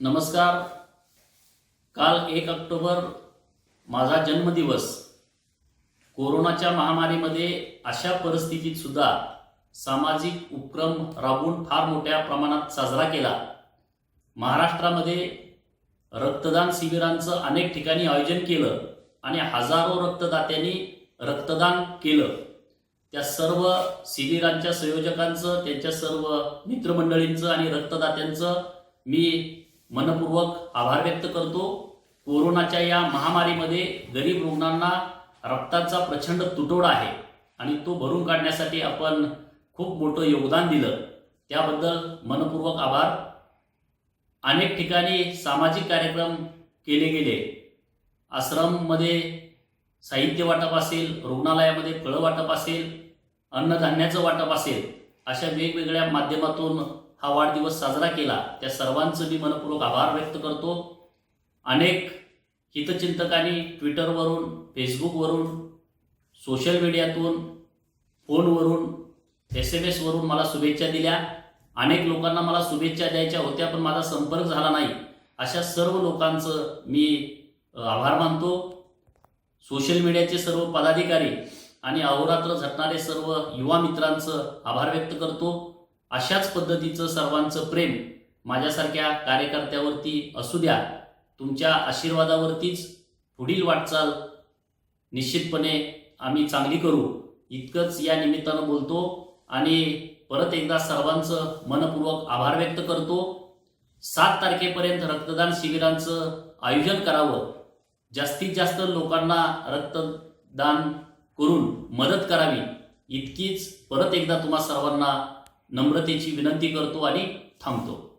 नमस्कार. काल एक ऑक्टोबर माझा जन्मदिवस. कोरोनाच्या महामारीमध्ये अशा परिस्थितीत सुद्धा सामाजिक उपक्रम राबवून फार मोठ्या प्रमाणात साजरा केला. महाराष्ट्रामध्ये रक्तदान शिबिरांचं अनेक ठिकाणी आयोजन केलं आणि हजारो रक्तदात्यांनी रक्तदान केलं. त्या सर्व शिबिरांच्या संयोजकांचं त्यांच्या सर्व मित्रमंडळींचं आणि रक्तदात्यांचं मी मनपूर्वक आभार व्यक्त करतो. कोरोनाच्या या महामारीमध्ये गरीब रुग्णांना रक्ताचा प्रचंड तुटवडा आहे आणि तो भरून काढण्यासाठी आपण खूप मोठं योगदान दिलं. त्याबद्दल मनपूर्वक आभार. अनेक ठिकाणी सामाजिक कार्यक्रम केले गेले. आश्रममध्ये साहित्य वाटप असेल रुग्णालयामध्ये फळं वाटप असेल अन्नधान्याचं वाटप असेल अशा वेगवेगळ्या माध्यमातून हा वाढदिवस साजरा केला त्या सर्वांचं मी मनपूर्वक आभार व्यक्त करतो. अनेक हितचिंतकांनी ट्विटरवरून फेसबुकवरून सोशल मीडियातून फोनवरून एस एम एसवरून मला शुभेच्छा दिल्या. अनेक लोकांना मला शुभेच्छा द्यायच्या होत्या पण माझा संपर्क झाला नाही. अशा सर्व लोकांचं मी आभार मानतो. सोशल मीडियाचे सर्व पदाधिकारी आणि अहोरात्र झटणारे सर्व युवा मित्रांचं आभार व्यक्त करतो. अशाच पद्धतीचं सर्वांचं प्रेम माझ्यासारख्या कार्यकर्त्यावरती असू द्या. तुमच्या आशीर्वादावरतीच पुढील वाटचाल निश्चितपणे आम्ही चांगली करू. इतकंच या निमित्तानं बोलतो आणि परत एकदा सर्वांचं मनपूर्वक आभार व्यक्त करतो. सात तारखेपर्यंत रक्तदान शिबिरांचं आयोजन करावं. जास्तीत जास्त लोकांना रक्तदान करून मदत करावी. इतकीच परत एकदा तुम्हा सर्वांना नम्रतेची विनंती करतो आणि थांबतो.